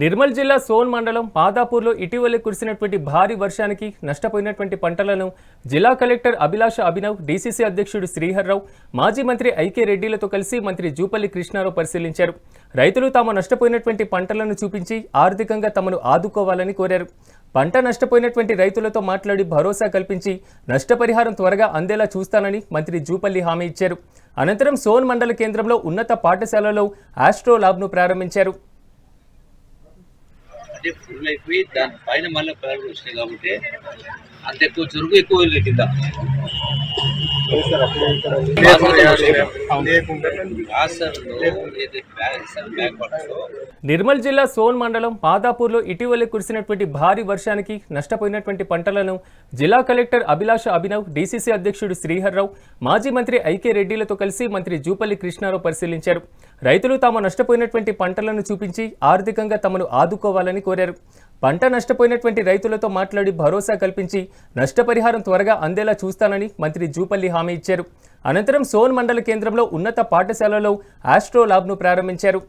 నిర్మల్ జిల్లా సోన్ మండలం మాదాపూర్లో ఇటీవలే కురిసినటువంటి భారీ వర్షానికి నష్టపోయినటువంటి పంటలను జిల్లా కలెక్టర్ అభిలాష అభినవ్ డీసీసీ అధ్యక్షుడు శ్రీహర్రావు మాజీ మంత్రి ఐకే రెడ్డిలతో కలిసి మంత్రి జూపల్లి కృష్ణారావు పరిశీలించారు. రైతులు తాము నష్టపోయినటువంటి పంటలను చూపించి ఆర్థికంగా తమను ఆదుకోవాలని కోరారు. పంట నష్టపోయినటువంటి రైతులతో మాట్లాడి భరోసా కల్పించి నష్టపరిహారం త్వరగా అందేలా చూస్తానని మంత్రి జూపల్లి హామీ ఇచ్చారు. అనంతరం సోన్ మండల కేంద్రంలో ఉన్నత పాఠశాలలో ఆస్ట్రో ల్యాబ్ను ప్రారంభించారు. ఫుల్ అయిపోయి దాని పైన మళ్ళీ పిల్లలు వచ్చినాయి కాబట్టి అంత ఎక్కువ చురుకు ఎక్కువ వెళ్ళి కింద. నిర్మల్ జిల్లా సోన్ మండలం మాదాపూర్లో ఇటీవలే కురిసినటువంటి భారీ వర్షానికి నష్టపోయినటువంటి పంటలను జిల్లా కలెక్టర్ అభిలాష అభినవ్ డీసీసీ అధ్యక్షుడు శ్రీహర్రావు మాజీ మంత్రి ఐకే రెడ్డిలతో కలిసి మంత్రి జూపల్లి కృష్ణారావు పరిశీలించారు. రైతులు తాము నష్టపోయినటువంటి పంటలను చూపించి ఆర్థికంగా తమను ఆదుకోవాలని కోరారు. పంట నష్టపోయినటువంటి రైతులతో మాట్లాడి భరోసా కల్పించి నష్టపరిహారం త్వరగా అందేలా చూస్తానని మంత్రి జూపల్లి హామీ ఇచ్చారు. అనంతరం సోన్ మండల కేంద్రంలో ఉన్నత పాఠశాలలో ఆస్ట్రో ల్యాబ్ను ప్రారంభించారు.